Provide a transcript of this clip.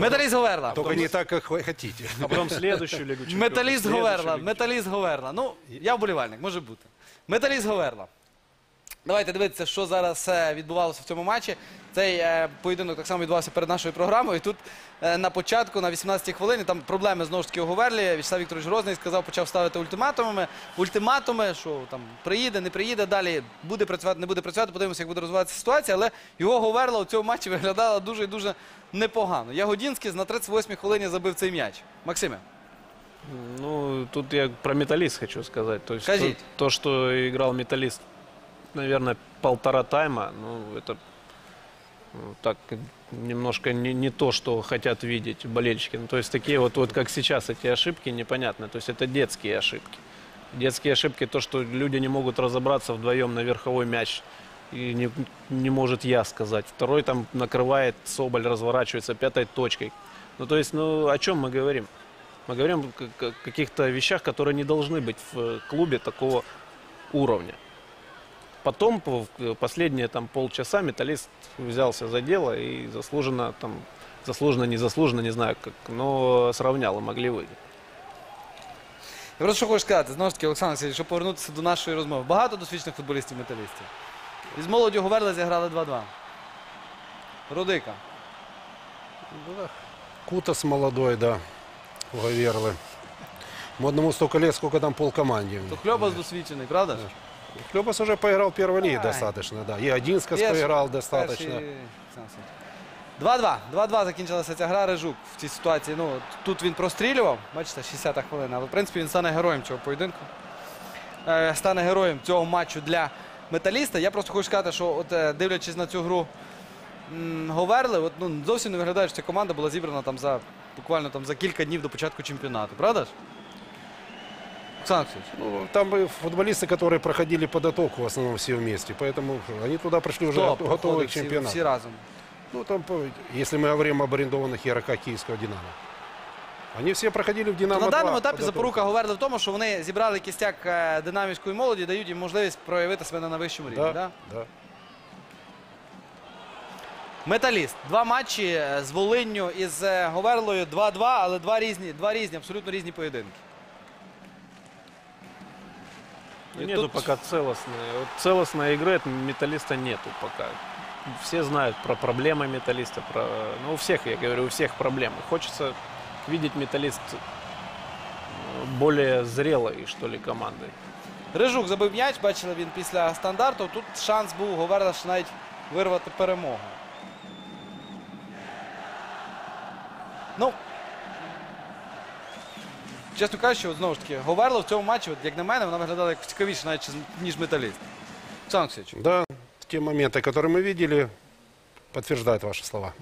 Металіст Говерла. Только не так, как вы хотите. А потом следующую Лигу Чемпионов. Металіст Говерла. Металіст Говерла. Ну, я вболівальник, може бути. Металіст Говерла. Давайте дивитися, що зараз е, відбувалося в цьому матчі. Цей е, поєдинок так само відбувався перед нашою програмою. І тут е, на початку, на 18-й хвилині, там проблеми знову ж таки у Говерлі. Вячеслав Вікторович Грозний сказав, почав ставити ультиматумами. Ультиматуми, що там приїде, не приїде, далі буде працювати, не буде працювати. Подивимося, як буде розвиватися ситуація. Але його Говерла у цьому матчі виглядала дуже і дуже непогано. Ягодінський на 38-й хвилині забив цей м'яч. Максиме. Ну, тут я про металлист хочу сказать. То, есть то, Скажите. то, что играл металлист, наверное, полтора тайма, ну, это ну, так немножко не, не то, что хотят видеть болельщики. Ну, то есть такие вот, вот как сейчас эти ошибки непонятны. То есть это детские ошибки. Детские ошибки, то, что люди не могут разобраться вдвоем на верховой мяч. И не, не может я сказать. Второй там накрывает, Соболь разворачивается пятой точкой. Ну, то есть, ну, о чем мы говорим? Мы говорим о каких-то вещах, которые не должны быть в э, клубе такого уровня. Потом, по- в последние там, полчаса, металлист взялся за дело и заслуженно, там, заслуженно, незаслуженно, не знаю как, но сравнял и могли выиграть. Я просто що хочу сказати, знову ж таки, Олександр Васильович, щоб повернутися до нашої розмови. Багато досвідчених футболістів металістів. Із молоддю Говерла зіграли 2-2. Рудика. Кутас молодой, да, у Гаверлы. Ему одному столько лет, сколько там пол команде. То Хльобас досвідчений, правда ж? Хлебас уже поиграл первой лиге достаточно, да. И Одинскас поиграл достаточно. 2-2. 2-2 закінчилася ця гра. Рижук в цій ситуації. Ну, тут він прострілював, бачите, 60-та хвилина. Але в принципі він стане героєм цього поєдинку. Е, стане героєм цього матчу для металіста. Я просто хочу сказати, що от, е, дивлячись на цю гру Говерли, от, ну, зовсім не виглядає, що ця команда була зібрана там за буквально там за кілька днів до початку чемпіонату. Правда ж? Олександр Олексійович. Ну, там были футболисты, которые проходили подготовку в основном все вместе. Поэтому они туда пришли уже Хто готовы проходив к всі, чемпионату. всі разом? Ну, там, по- если мы говорим об арендованных игроках киевского «Динамо». Они все проходили в «Динамо» На даному 2 етапі подготовку. запорука Говерли в тому, що вони зібрали кістяк е, динамівської молоді, дають їм можливість проявити себе на вищому рівні. Да, Да? да. Металіст. Два матчі е, з Волинню і з е, Говерлою 2-2, але два різні, два різні, абсолютно різні поєдинки. Ну, И нету тут- пока целостной. Вот целостной игры от металлиста нету пока. Все знают про проблемы металлиста. Про... Ну, у всех, я говорю, у всех проблемы. Хочется видеть металлист э, более зрелой, что ли, командой. Рижук забив м'яч, бачили він після стандарту. Тут шанс був у Говерла ще навіть вирвати перемогу. Ну, чесно кажучи, от знову ж таки, Говерла в цьому матчі, от, як на мене, вона виглядала якось цікавіше, навіть ніж металіст. Олександр Олексійович. Да, те моменты, которые мы видели, подтверждают ваши слова.